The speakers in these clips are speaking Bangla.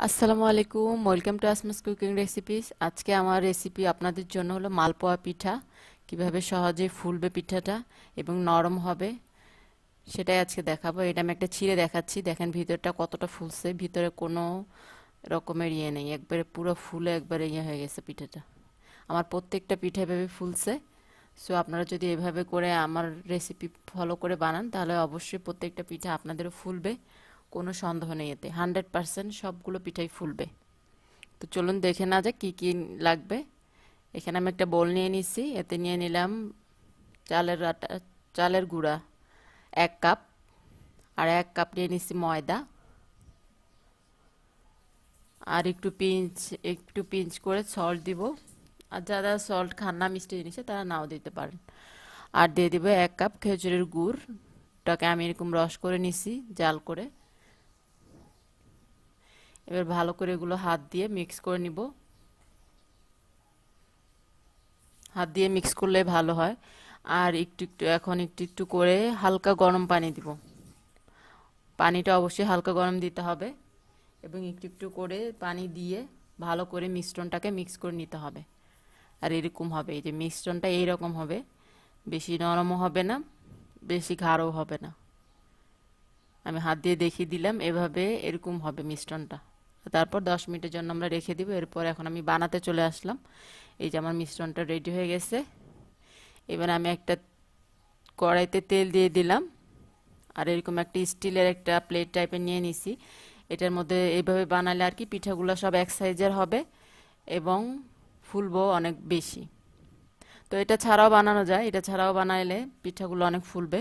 আসসালামু আলাইকুম, welcome to Asma's cooking recipes. আজকে আমার রেসিপি আপনাদের জন্য হলো মালপোয়া পিঠা, কীভাবে সহজে ফুলবে পিঠাটা এবং নরম হবে সেটাই আজকে দেখাবো। এটা আমি একটা ছিঁড়ে দেখাচ্ছি, দেখেন ভিতরটা কতটা ফুলছে, ভিতরে কোনো রকমের ইয়ে নেই, একবারে পুরো ফুলে একবারে ইয়ে হয়ে গেছে পিঠাটা। আমার প্রত্যেকটা পিঠা এভাবে ফুলছে, সো আপনারা যদি এভাবে করে আমার রেসিপি ফলো করে বানান, তাহলে অবশ্যই প্রত্যেকটা পিঠা আপনাদেরও ফুলবে। কোনো সন্দেহ নেই এতে। হান্ড্রেড পারসেন্ট সবগুলো পিঠাই ফুলবে। তো চলুন দেখে না যাক কী কী লাগবে। এখানে আমি একটা বোল নিয়ে নিছি, এতে নিয়ে নিলাম চালের আটা, চালের গুঁড়া, এক কাপ। আর এক কাপ নিয়ে নিচ্ছি ময়দা। আর একটু পিঞ্চ একটু পিঞ্চ করে সল্ট দিব। আর যারা সল্ট খান না মিষ্টি জিনিসে, তারা নাও দিতে পারেন। আর দিয়ে দিব এক কাপ খেজুরের গুড়টাকে আমি এরকম রস করে নিছি জাল করে। এবার ভালো করে এগুলো হাত দিয়ে মিক্স করে নিব। হাত দিয়ে মিক্স করলে ভালো হয়। আর একটু একটু, এখন একটু একটু করে হালকা গরম পানি দিব। পানিটা অবশ্যই হালকা গরম দিতে হবে এবং একটু একটু করে পানি দিয়ে ভালো করে মিশ্রণটাকে মিক্স করে নিতে হবে। আর এরকম হবে, এই যে মিশ্রণটা এইরকম হবে। বেশি নরমও হবে না, বেশি ঘাড়ও হবে না। আমি হাত দিয়ে দেখিয়ে দিলাম, এভাবে এরকম হবে মিশ্রণটা। তারপর দশ মিনিটের জন্য আমরা রেখে দিব। এরপর এখন আমি বানাতে চলে আসলাম। এই যে আমার মিশ্রণটা রেডি হয়ে গেছে। এবার আমি একটা কড়াইতে তেল দিয়ে দিলাম। আর এরকম একটা স্টিলের একটা প্লেট টাইপের নিয়ে নিছি। এটার মধ্যে এইভাবে বানালে আর কি পিঠাগুলো সব এক সাইজের হবে এবং ফুলবো অনেক বেশি। তো এটা ছাড়াও বানানো যায়। এটা ছাড়াও বানাইলে পিঠাগুলো অনেক ফুলবে।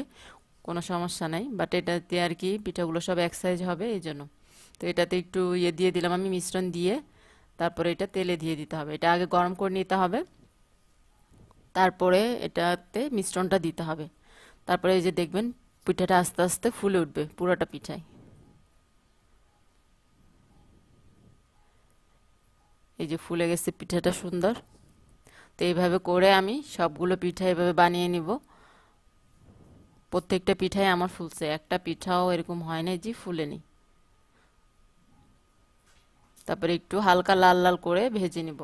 কোনো সমস্যা নাই। বাট এটাতে আর কি পিঠাগুলো সব এক সাইজ হবে, এই জন্য। তো এটাতে একটু ইয়ে দিয়ে দিলাম আমি মিশ্রণ দিয়ে। তারপরে এটা তেলে দিয়ে দিতে হবে। এটা আগে গরম করে নিতে হবে। তারপরে এটাতে মিশ্রণটা দিতে হবে। তারপরে এই যে দেখবেন পিঠাটা আস্তে আস্তে ফুলে উঠবে পুরোটা পিঠায়। এই যে ফুলে গেছে পিঠাটা সুন্দর। তো এইভাবে করে আমি সবগুলো পিঠা এভাবে বানিয়ে নিব। প্রত্যেকটা পিঠাই আমার ফুলছে। একটা পিঠাও এরকম হয় না যে ফুলেনি। তারপরে একটু হালকা লাল লাল করে ভেজে নিব।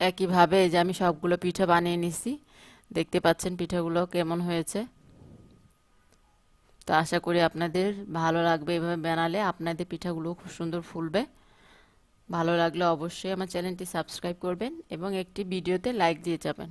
একইভাবে যে আমি সবগুলো পিঠা বানিয়ে নিছি, দেখতে পাচ্ছেন পিঠাগুলো কেমন হয়েছে। তো আশা করি আপনাদের ভালো লাগবে এভাবে বানালে, আপনাদের পিঠাগুলো খুব সুন্দর ফুলবে। ভালো লাগলে অবশ্যই আমার চ্যানেলটি সাবস্ক্রাইব করবেন এবং একটি ভিডিওতে লাইক দিয়ে যাবেন।